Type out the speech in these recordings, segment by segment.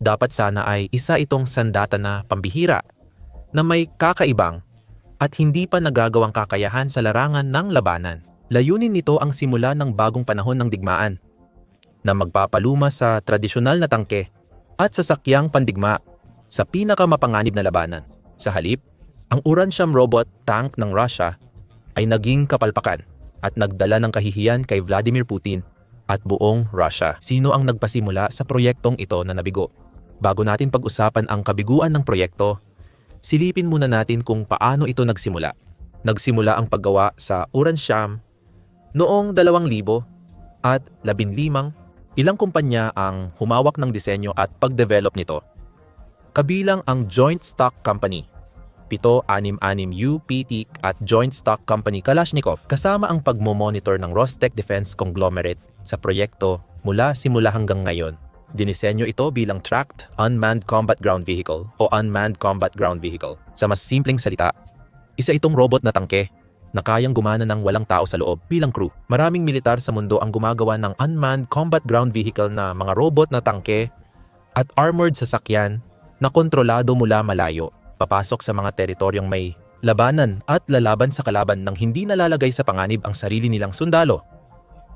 Dapat sana ay isa itong sandata na pambihira na may kakaibang at hindi pa nagagawang kakayahan sa larangan ng labanan. Layunin nito ang simula ng bagong panahon ng digmaan na magpapaluma sa tradisyonal na tangke at sasakyang pandigma sa pinakamapanganib na labanan. Sa halip, ang Uransham robot tank ng Russia ay naging kapalpakan at nagdala ng kahihiyan kay Vladimir Putin at buong Russia. Sino ang nagpasimula sa proyektong ito na nabigo? Bago natin pag-usapan ang kabiguan ng proyekto, silipin muna natin kung paano ito nagsimula. Nagsimula ang paggawa sa Uransham noong 2000 at 15 ilang kumpanya ang humawak ng disenyo at pagdevelop nito. Kabilang ang Joint Stock Company, 766 UPT at Joint Stock Company Kalashnikov kasama ang pagmomonitor ng Rostec Defense Conglomerate sa proyekto mula simula hanggang ngayon. Dinisenyo ito bilang Tracked Unmanned Combat Ground Vehicle o Unmanned Combat Ground Vehicle. Sa mas simpleng salita, isa itong robot na tangke na kayang gumana ng walang tao sa loob bilang crew. Maraming militar sa mundo ang gumagawa ng Unmanned Combat Ground Vehicle na mga robot na tangke at armored sasakyan na kontrolado mula malayo, papasok sa mga teritoryong may labanan at lalaban sa kalaban nang hindi nalalagay sa panganib ang sarili nilang sundalo.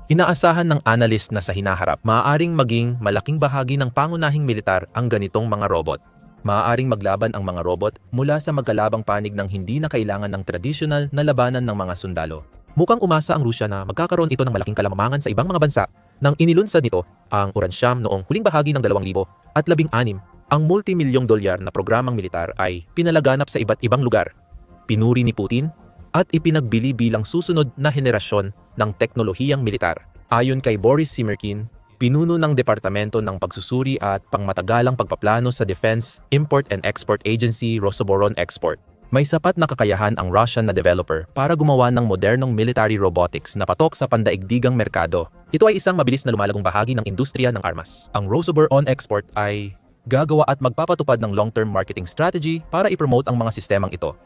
Inaasahan ng analyst na sa hinaharap, maaaring maging malaking bahagi ng pangunahing militar ang ganitong mga robot. Maaaring maglaban ang mga robot mula sa magkalabang panig ng hindi na kailangan ng tradisyonal na labanan ng mga sundalo. Mukhang umasa ang Rusya na magkakaroon ito ng malaking kalamamangan sa ibang mga bansa nang inilunsad nito ang Uransham noong huling bahagi ng 2000 at 16 ang multimilyong dolyar na programang militar ay pinalaganap sa iba't ibang lugar. Pinuri ni Putin at ipinagbili bilang susunod na henerasyon ng teknolohiyang militar. Ayon kay Boris Simerkin, pinuno ng Departamento ng Pagsusuri at Pangmatagalang Pagpaplano sa Defense Import and Export Agency Rosoboron Export. May sapat na kakayahan ang Russian na developer para gumawa ng modernong military robotics na patok sa pandaigdigang merkado. Ito ay isang mabilis na lumalagong bahagi ng industriya ng armas. Ang Rosoboron Export ay gagawa at magpapatupad ng long-term marketing strategy para ipromote ang mga sistemang ito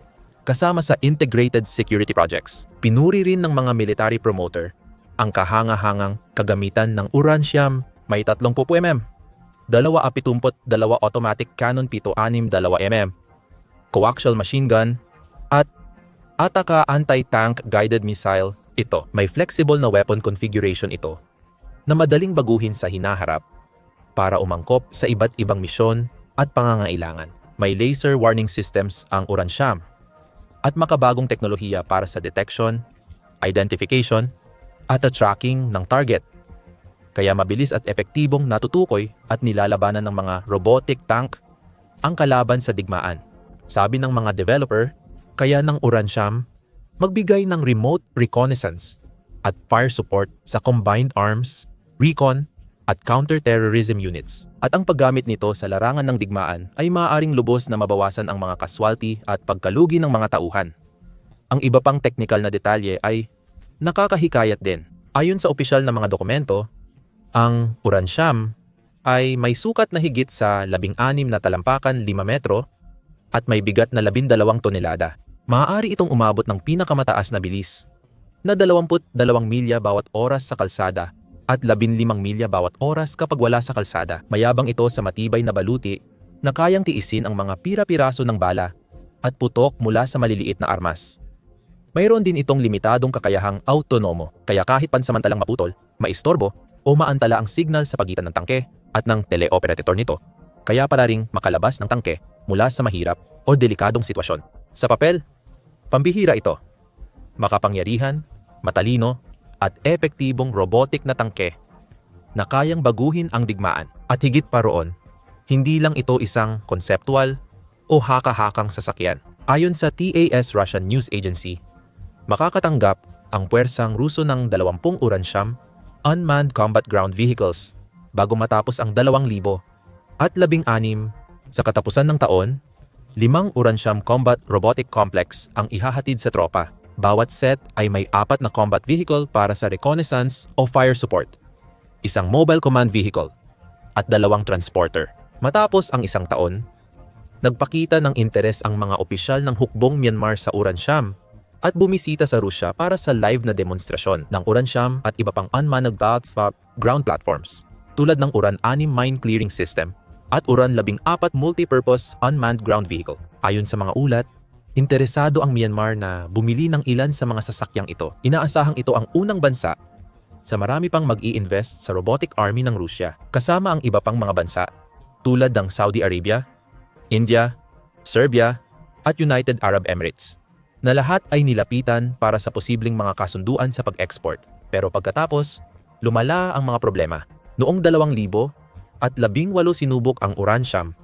kasama sa integrated security projects. Pinuri rin ng mga military promoter ang kahanga-hangang kagamitan ng Urantium may 30 mm, dalawa apitumpot dalawa automatic cannon 7.62 mm, coaxial machine gun, at Ataka anti-tank guided missile ito. May flexible na weapon configuration ito na madaling baguhin sa hinaharap para umangkop sa iba't ibang misyon at pangangailangan. May laser warning systems ang Uransham at makabagong teknolohiya para sa detection, identification, at the tracking ng target. Kaya mabilis at epektibong natutukoy at nilalabanan ng mga robotic tank ang kalaban sa digmaan. Sabi ng mga developer, kaya ng Uransham magbigay ng remote reconnaissance at fire support sa combined arms, recon, at counter-terrorism units. At ang paggamit nito sa larangan ng digmaan ay maaaring lubos na mabawasan ang mga kaswalty at pagkalugi ng mga tauhan. Ang iba pang technical na detalye ay nakakahikayat din. Ayon sa opisyal na mga dokumento, ang Uransham ay may sukat na higit sa 16 na talampakan 5 metro at may bigat na 12 tonelada. Maaari itong umabot ng pinakamataas na bilis na 22 milya bawat oras sa kalsada at 15 milya bawat oras kapag wala sa kalsada. Mayabang ito sa matibay na baluti na kayang tiisin ang mga pira-piraso ng bala at putok mula sa maliliit na armas. Mayroon din itong limitadong kakayahang autonomo, kaya kahit pansamantalang maputol, maistorbo o maantala ang signal sa pagitan ng tangke at ng teleoperator nito, kaya para ring makalabas ng tangke mula sa mahirap o delikadong sitwasyon. Sa papel, pambihira ito. Makapangyarihan, matalino at epektibong robotic na tangke na kayang baguhin ang digmaan. At higit pa roon, hindi lang ito isang conceptual o haka-hakang sasakyan. Ayon sa TAS Russian News Agency, makakatanggap ang puwersang Ruso ng 20 Uransham unmanned combat ground vehicles bago matapos ang 2,000 at 16 sa katapusan ng taon, limang Uransham Combat Robotic Complex ang ihahatid sa tropa. Bawat set ay may apat na combat vehicle para sa reconnaissance o fire support, isang mobile command vehicle, at dalawang transporter. Matapos ang isang taon, nagpakita ng interes ang mga opisyal ng hukbong Myanmar sa Uransham at bumisita sa Rusya para sa live na demonstrasyon ng Uransham at iba pang unmanned battlefield ground platforms tulad ng Uran-6 mine clearing system at Uran-14 multi-purpose unmanned ground vehicle. Ayon sa mga ulat, interesado ang Myanmar na bumili ng ilan sa mga sasakyang ito. Inaasahang ito ang unang bansa sa marami pang mag invest sa robotic army ng Rusya kasama ang iba pang mga bansa tulad ng Saudi Arabia, India, Serbia, at United Arab Emirates na lahat ay nilapitan para sa posibleng mga kasunduan sa pag-export. Pero pagkatapos, lumala ang mga problema. Noong 2000 at labing walo sinubok ang Uransham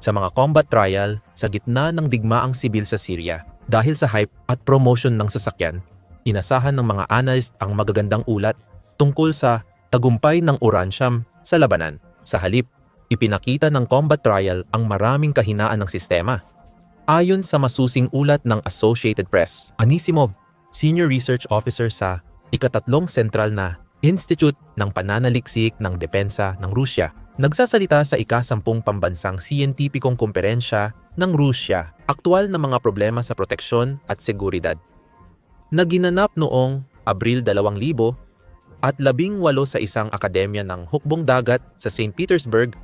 sa mga combat trial sa gitna ng digmaang sibil sa Syria. Dahil sa hype at promotion ng sasakyan, inasahan ng mga analyst ang magagandang ulat tungkol sa tagumpay ng Uransham sa labanan. Sa halip, ipinakita ng combat trial ang maraming kahinaan ng sistema. Ayon sa masusing ulat ng Associated Press, Anisimov, Senior Research Officer sa ikatatlong sentral na Institute ng Pananaliksik ng Depensa ng Rusya, nagsasalita sa ikasampung pambansang siyentipikong komperensya ng Rusya, aktual na mga problema sa proteksyon at seguridad. Naginanap noong Abril 2000 at labing walo sa isang akademya ng hukbong dagat sa St. Petersburg,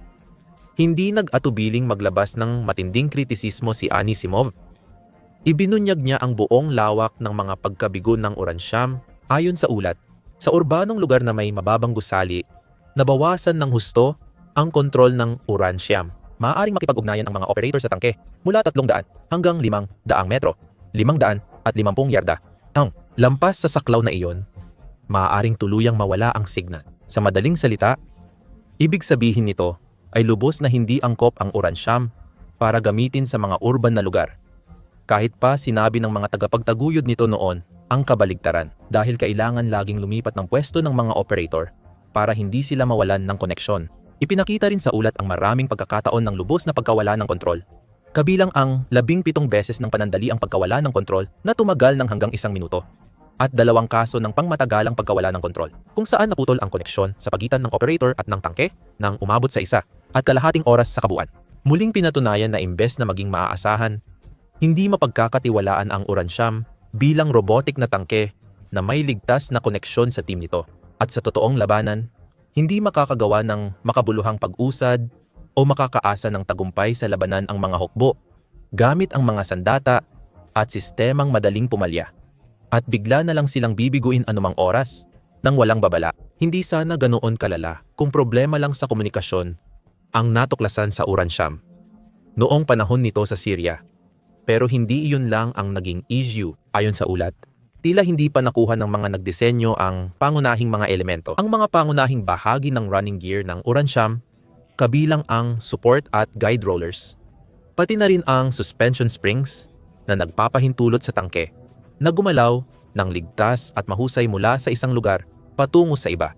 hindi nag-atubiling maglabas ng matinding kritisismo si Anisimov. Ibinunyag niya ang buong lawak ng mga pagkabigo ng Uransham ayon sa ulat. Sa urbanong lugar na may mababang gusali, nabawasan ng husto ang kontrol ng Uransham. Maaaring makipag-ugnayan ang mga operator sa tangke mula 300 hanggang 500 metro, 500 at 50 yarda. Ang lampas sa saklaw na iyon, maaaring tuluyang mawala ang signal. Sa madaling salita, ibig sabihin nito ay lubos na hindi angkop ang Uransham para gamitin sa mga urban na lugar. Kahit pa sinabi ng mga tagapagtaguyod nito noon ang kabaligtaran dahil kailangan laging lumipat ng pwesto ng mga operator para hindi sila mawalan ng koneksyon. Ipinakita rin sa ulat ang maraming pagkakataon ng lubos na pagkawala ng kontrol. Kabilang ang labing pitong beses ng panandali ang pagkawala ng kontrol na tumagal ng hanggang isang minuto at dalawang kaso ng pangmatagalang pagkawala ng kontrol kung saan naputol ang koneksyon sa pagitan ng operator at ng tangke nang umabot sa isa at kalahating oras sa kabuuan. Muling pinatunayan na imbes na maging maaasahan, hindi mapagkakatiwalaan ang Uransham bilang robotic na tangke na may ligtas na koneksyon sa team nito. At sa totoong labanan, hindi makakagawa ng makabuluhang pag-usad o makakaasa ng tagumpay sa labanan ang mga hukbo gamit ang mga sandata at sistemang madaling pumalya. At bigla na lang silang bibiguin anumang oras nang walang babala. Hindi sana ganoon kalala kung problema lang sa komunikasyon ang natuklasan sa Uransham. Noong panahon nito sa Syria, pero hindi iyon lang ang naging issue ayon sa ulat. Tila hindi pa nakuha ng mga nagdisenyo ang pangunahing mga elemento. Ang mga pangunahing bahagi ng running gear ng Uransham, kabilang ang support at guide rollers. Pati na rin ang suspension springs na nagpapahintulot sa tangke na gumalaw ng ligtas at mahusay mula sa isang lugar patungo sa iba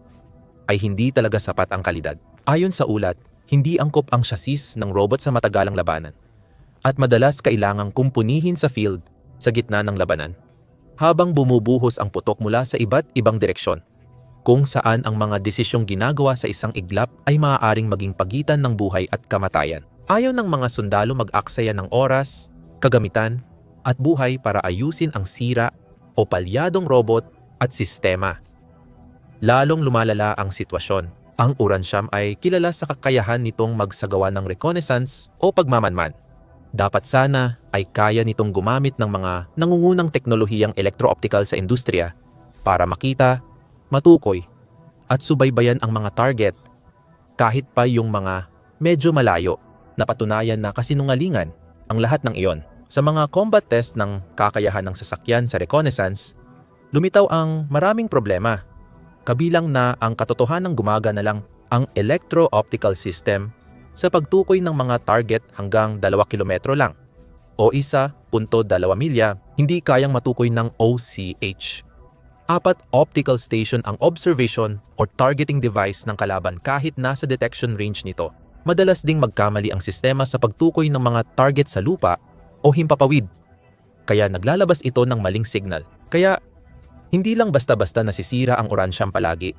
ay hindi talaga sapat ang kalidad. Ayon sa ulat, hindi angkop ang chassis ng robot sa matagalang labanan at madalas kailangang kumpunihin sa field sa gitna ng labanan habang bumubuhos ang putok mula sa iba't ibang direksyon kung saan ang mga desisyong ginagawa sa isang iglap ay maaaring maging pagitan ng buhay at kamatayan. Ayaw ng mga sundalo mag-aksaya ng oras, kagamitan, at buhay para ayusin ang sira o palyadong robot at sistema. Lalong lumalala ang sitwasyon. Ang Uransham ay kilala sa kakayahan nitong magsagawa ng reconnaissance o pagmamanman dapat sana ay kaya nitong gumamit ng mga nangungunang teknolohiyang electro-optical sa industriya para makita, matukoy, at subaybayan ang mga target kahit pa yung mga medyo malayo na patunayan na kasinungalingan ang lahat ng iyon. Sa mga combat test ng kakayahan ng sasakyan sa reconnaissance, lumitaw ang maraming problema. Kabilang na ang katotohanan ng gumagana lang ang electro-optical system sa pagtukoy ng mga target hanggang 2 kilometro lang o 1.2 milya, hindi kayang matukoy ng OCH. Apat optical station ang observation or targeting device ng kalaban kahit nasa detection range nito. Madalas ding magkamali ang sistema sa pagtukoy ng mga target sa lupa o himpapawid. Kaya naglalabas ito ng maling signal. Kaya hindi lang basta-basta nasisira ang Uransham palagi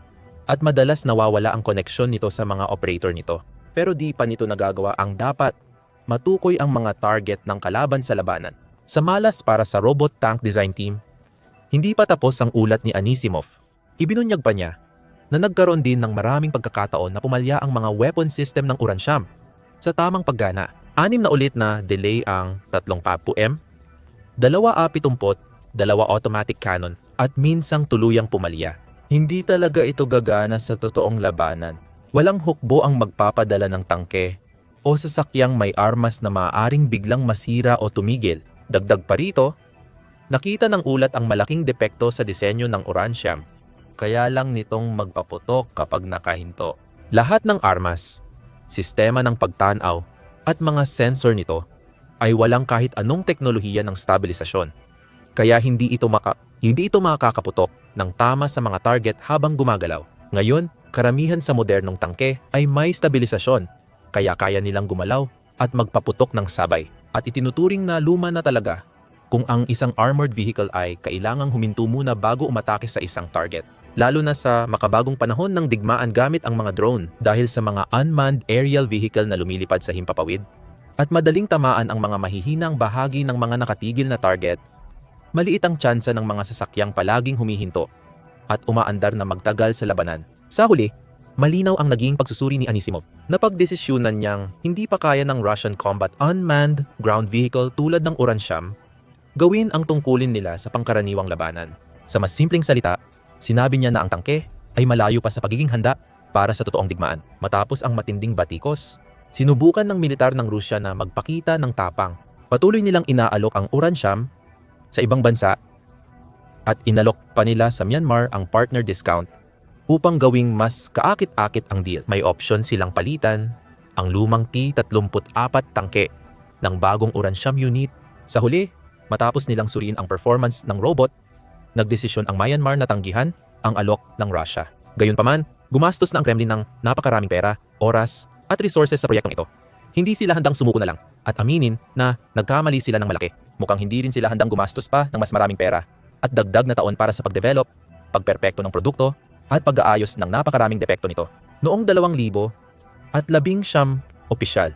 at madalas nawawala ang koneksyon nito sa mga operator nito pero di pa nito nagagawa ang dapat matukoy ang mga target ng kalaban sa labanan. Sa malas para sa robot tank design team, hindi pa tapos ang ulat ni Anisimov. Ibinunyag pa niya na nagkaroon din ng maraming pagkakataon na pumalya ang mga weapon system ng Uransham sa tamang paggana. Anim na ulit na delay ang 35M, dalawa A-70, dalawa automatic cannon, at minsang tuluyang pumalya. Hindi talaga ito gagana sa totoong labanan. Walang hukbo ang magpapadala ng tangke o sasakyang may armas na maaaring biglang masira o tumigil. Dagdag pa rito, nakita ng ulat ang malaking depekto sa disenyo ng Urantium. Kaya lang nitong magpaputok kapag nakahinto. Lahat ng armas, sistema ng pagtanaw, at mga sensor nito ay walang kahit anong teknolohiya ng stabilisasyon. Kaya hindi ito maka hindi ito makakaputok ng tama sa mga target habang gumagalaw. Ngayon, karamihan sa modernong tangke ay may stabilisasyon, kaya kaya nilang gumalaw at magpaputok ng sabay. At itinuturing na luma na talaga kung ang isang armored vehicle ay kailangang huminto muna bago umatake sa isang target. Lalo na sa makabagong panahon ng digmaan gamit ang mga drone dahil sa mga unmanned aerial vehicle na lumilipad sa himpapawid at madaling tamaan ang mga mahihinang bahagi ng mga nakatigil na target, maliit ang tsansa ng mga sasakyang palaging humihinto at umaandar na magtagal sa labanan. Sa huli, malinaw ang naging pagsusuri ni Anisimov na pagdesisyunan niyang hindi pa kaya ng Russian combat unmanned ground vehicle tulad ng Uransham gawin ang tungkulin nila sa pangkaraniwang labanan. Sa mas simpleng salita, sinabi niya na ang tangke ay malayo pa sa pagiging handa para sa totoong digmaan. Matapos ang matinding batikos, sinubukan ng militar ng Rusya na magpakita ng tapang. Patuloy nilang inaalok ang Uransham sa ibang bansa at inalok pa nila sa Myanmar ang partner discount upang gawing mas kaakit-akit ang deal. May option silang palitan ang lumang T-34 tangke ng bagong Uransham unit. Sa huli, matapos nilang suriin ang performance ng robot, nagdesisyon ang Myanmar na tanggihan ang alok ng Russia. Gayunpaman, gumastos na ang Kremlin ng napakaraming pera, oras, at resources sa proyektong ito. Hindi sila handang sumuko na lang at aminin na nagkamali sila ng malaki. Mukhang hindi rin sila handang gumastos pa ng mas maraming pera at dagdag na taon para sa pagdevelop, pagperpekto ng produkto, at pag-aayos ng napakaraming depekto nito. Noong 2000 at labing siyam opisyal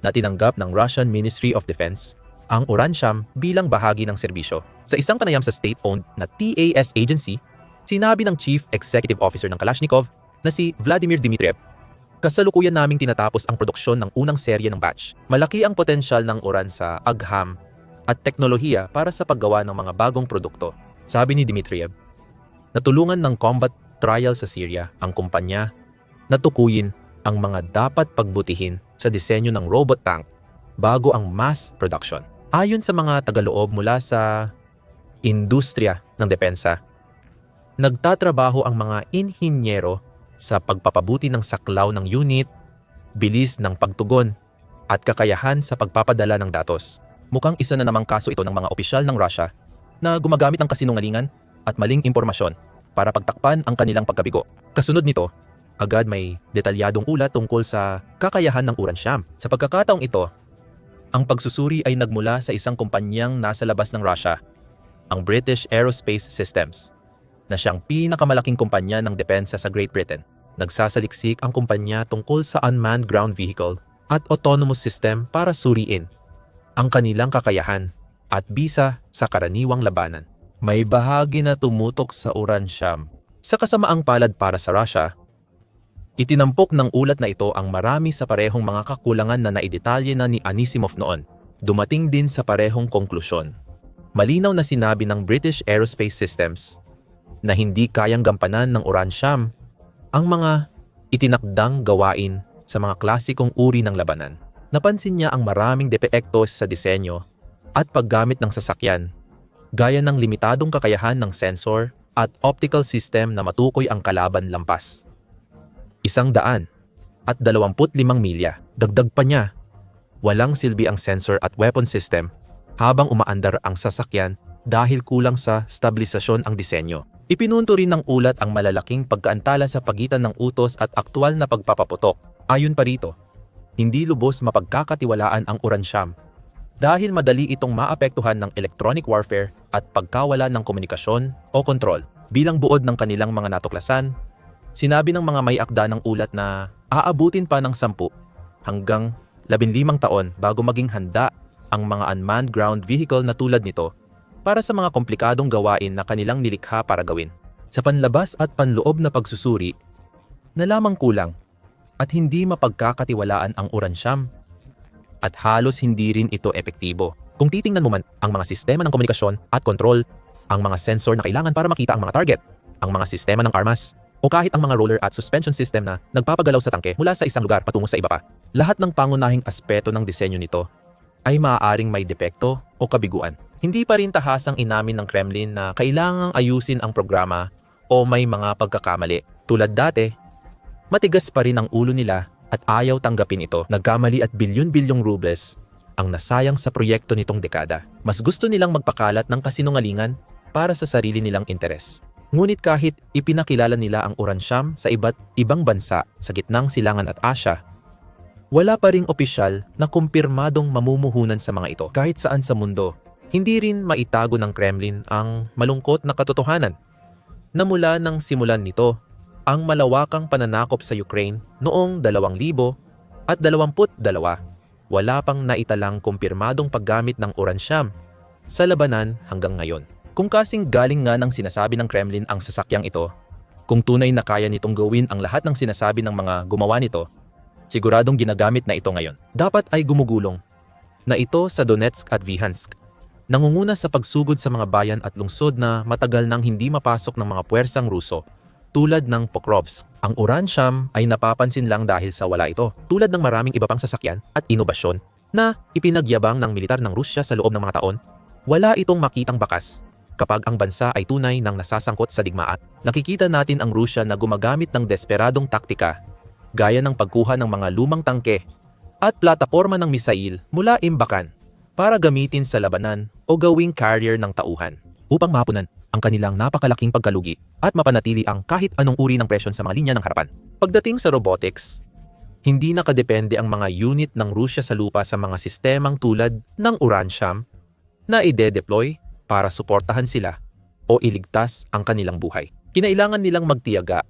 na tinanggap ng Russian Ministry of Defense ang Uransham bilang bahagi ng serbisyo. Sa isang panayam sa state-owned na TAS agency, sinabi ng Chief Executive Officer ng Kalashnikov na si Vladimir Dmitriev, kasalukuyan naming tinatapos ang produksyon ng unang serye ng batch. Malaki ang potensyal ng Uran sa agham at teknolohiya para sa paggawa ng mga bagong produkto. Sabi ni Dmitriev, natulungan ng combat trial sa Syria ang kumpanya na tukuyin ang mga dapat pagbutihin sa disenyo ng robot tank bago ang mass production. Ayon sa mga tagaloob mula sa industriya ng depensa, nagtatrabaho ang mga inhinyero sa pagpapabuti ng saklaw ng unit, bilis ng pagtugon, at kakayahan sa pagpapadala ng datos. Mukhang isa na namang kaso ito ng mga opisyal ng Russia na gumagamit ng kasinungalingan at maling impormasyon para pagtakpan ang kanilang pagkabigo. Kasunod nito, agad may detalyadong ulat tungkol sa kakayahan ng Uransham. Sa pagkakataong ito, ang pagsusuri ay nagmula sa isang kumpanyang nasa labas ng Russia, ang British Aerospace Systems, na siyang pinakamalaking kumpanya ng depensa sa Great Britain. Nagsasaliksik ang kumpanya tungkol sa unmanned ground vehicle at autonomous system para suriin ang kanilang kakayahan at bisa sa karaniwang labanan. May bahagi na tumutok sa Uransham. Sa kasamaang palad para sa Russia, Itinampok ng ulat na ito ang marami sa parehong mga kakulangan na naidetalye na ni Anisimov noon. Dumating din sa parehong konklusyon. Malinaw na sinabi ng British Aerospace Systems na hindi kayang gampanan ng Uransham ang mga itinakdang gawain sa mga klasikong uri ng labanan. Napansin niya ang maraming depekto sa disenyo at paggamit ng sasakyan, gaya ng limitadong kakayahan ng sensor at optical system na matukoy ang kalaban lampas isang daan at 25 milya. Dagdag pa niya, walang silbi ang sensor at weapon system habang umaandar ang sasakyan dahil kulang sa stabilisasyon ang disenyo. Ipinunto rin ng ulat ang malalaking pagkaantala sa pagitan ng utos at aktwal na pagpapaputok. Ayon pa rito, hindi lubos mapagkakatiwalaan ang Uransham dahil madali itong maapektuhan ng electronic warfare at pagkawala ng komunikasyon o kontrol. Bilang buod ng kanilang mga natuklasan, Sinabi ng mga may akda ng ulat na aabutin pa ng 10 hanggang 15 taon bago maging handa ang mga unmanned ground vehicle na tulad nito para sa mga komplikadong gawain na kanilang nilikha para gawin. Sa panlabas at panloob na pagsusuri, na lamang kulang at hindi mapagkakatiwalaan ang Uransham at halos hindi rin ito epektibo. Kung titingnan mo man ang mga sistema ng komunikasyon at kontrol, ang mga sensor na kailangan para makita ang mga target, ang mga sistema ng armas, o kahit ang mga roller at suspension system na nagpapagalaw sa tangke mula sa isang lugar patungo sa iba pa. Lahat ng pangunahing aspeto ng disenyo nito ay maaaring may depekto o kabiguan. Hindi pa rin tahasang inamin ng Kremlin na kailangang ayusin ang programa o may mga pagkakamali. Tulad dati, matigas pa rin ang ulo nila at ayaw tanggapin ito. Nagkamali at bilyon-bilyong rubles ang nasayang sa proyekto nitong dekada. Mas gusto nilang magpakalat ng kasinungalingan para sa sarili nilang interes. Ngunit kahit ipinakilala nila ang Uransham sa iba't ibang bansa sa gitnang silangan at Asya, wala pa ring opisyal na kumpirmadong mamumuhunan sa mga ito kahit saan sa mundo. Hindi rin maitago ng Kremlin ang malungkot na katotohanan na mula nang simulan nito ang malawakang pananakop sa Ukraine noong 2000 at 22, wala pang naitalang kumpirmadong paggamit ng Uransham sa labanan hanggang ngayon. Kung kasing galing nga ng sinasabi ng Kremlin ang sasakyang ito, kung tunay na kaya nitong gawin ang lahat ng sinasabi ng mga gumawa nito, siguradong ginagamit na ito ngayon. Dapat ay gumugulong na ito sa Donetsk at Vihansk. Nangunguna sa pagsugod sa mga bayan at lungsod na matagal nang hindi mapasok ng mga puwersang Ruso tulad ng Pokrovsk. Ang Uransham ay napapansin lang dahil sa wala ito, tulad ng maraming iba pang sasakyan at inobasyon na ipinagyabang ng militar ng Rusya sa loob ng mga taon. Wala itong makitang bakas kapag ang bansa ay tunay nang nasasangkot sa digmaan. Nakikita natin ang Rusya na gumagamit ng desperadong taktika gaya ng pagkuha ng mga lumang tangke at plataporma ng misail mula imbakan para gamitin sa labanan o gawing carrier ng tauhan upang mapunan ang kanilang napakalaking pagkalugi at mapanatili ang kahit anong uri ng presyon sa mga linya ng harapan. Pagdating sa robotics, hindi nakadepende ang mga unit ng Rusya sa lupa sa mga sistemang tulad ng Uransham na ide-deploy para suportahan sila o iligtas ang kanilang buhay. Kinailangan nilang magtiyaga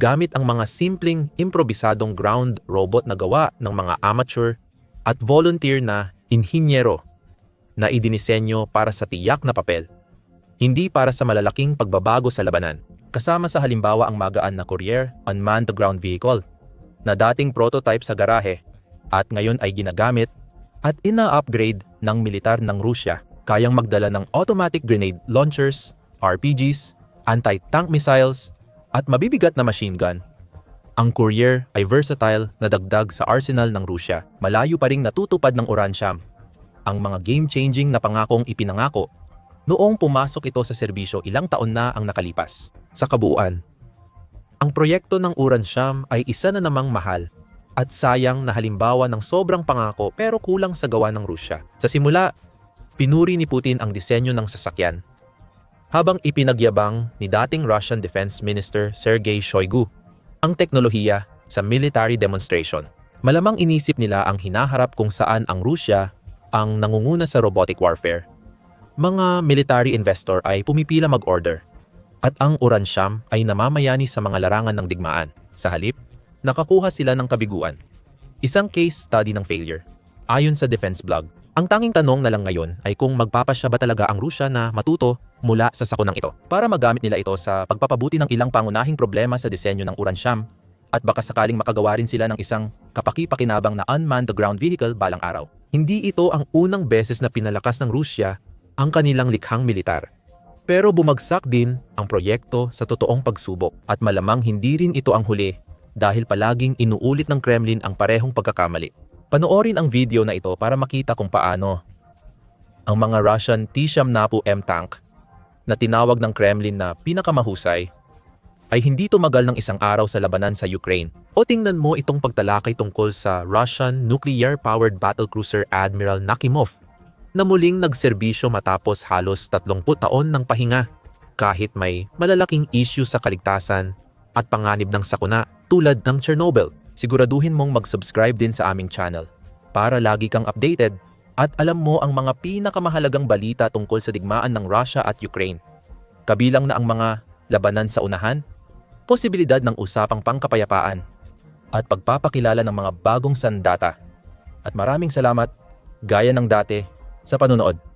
gamit ang mga simpleng improbisadong ground robot na gawa ng mga amateur at volunteer na inhinyero na idinisenyo para sa tiyak na papel, hindi para sa malalaking pagbabago sa labanan. Kasama sa halimbawa ang magaan na Courier Unmanned Ground Vehicle na dating prototype sa garahe at ngayon ay ginagamit at ina-upgrade ng militar ng Rusya kayang magdala ng automatic grenade launchers, RPGs, anti-tank missiles, at mabibigat na machine gun. Ang Courier ay versatile na dagdag sa arsenal ng Rusya. Malayo pa ring natutupad ng Uransham. Ang mga game-changing na pangakong ipinangako noong pumasok ito sa serbisyo ilang taon na ang nakalipas. Sa kabuuan, ang proyekto ng Uransham ay isa na namang mahal at sayang na halimbawa ng sobrang pangako pero kulang sa gawa ng Rusya. Sa simula, pinuri ni Putin ang disenyo ng sasakyan habang ipinagyabang ni dating Russian Defense Minister Sergei Shoigu ang teknolohiya sa military demonstration. Malamang inisip nila ang hinaharap kung saan ang Rusya ang nangunguna sa robotic warfare. Mga military investor ay pumipila mag-order at ang Uransham ay namamayani sa mga larangan ng digmaan. Sa halip, nakakuha sila ng kabiguan. Isang case study ng failure. Ayon sa defense blog, ang tanging tanong na lang ngayon ay kung magpapasya ba talaga ang Rusya na matuto mula sa sakunang ito para magamit nila ito sa pagpapabuti ng ilang pangunahing problema sa disenyo ng Uransham at baka sakaling makagawa rin sila ng isang kapaki-pakinabang na unmanned ground vehicle balang araw. Hindi ito ang unang beses na pinalakas ng Rusya ang kanilang likhang militar. Pero bumagsak din ang proyekto sa totoong pagsubok at malamang hindi rin ito ang huli dahil palaging inuulit ng Kremlin ang parehong pagkakamali. Panoorin ang video na ito para makita kung paano ang mga Russian T-Shamnapu M-Tank na tinawag ng Kremlin na pinakamahusay ay hindi tumagal ng isang araw sa labanan sa Ukraine. O tingnan mo itong pagtalakay tungkol sa Russian nuclear-powered battlecruiser Admiral Nakimov na muling nagserbisyo matapos halos 30 taon ng pahinga kahit may malalaking issue sa kaligtasan at panganib ng sakuna tulad ng Chernobyl siguraduhin mong mag-subscribe din sa aming channel para lagi kang updated at alam mo ang mga pinakamahalagang balita tungkol sa digmaan ng Russia at Ukraine. Kabilang na ang mga labanan sa unahan, posibilidad ng usapang pangkapayapaan, at pagpapakilala ng mga bagong sandata. At maraming salamat, gaya ng dati, sa panonood.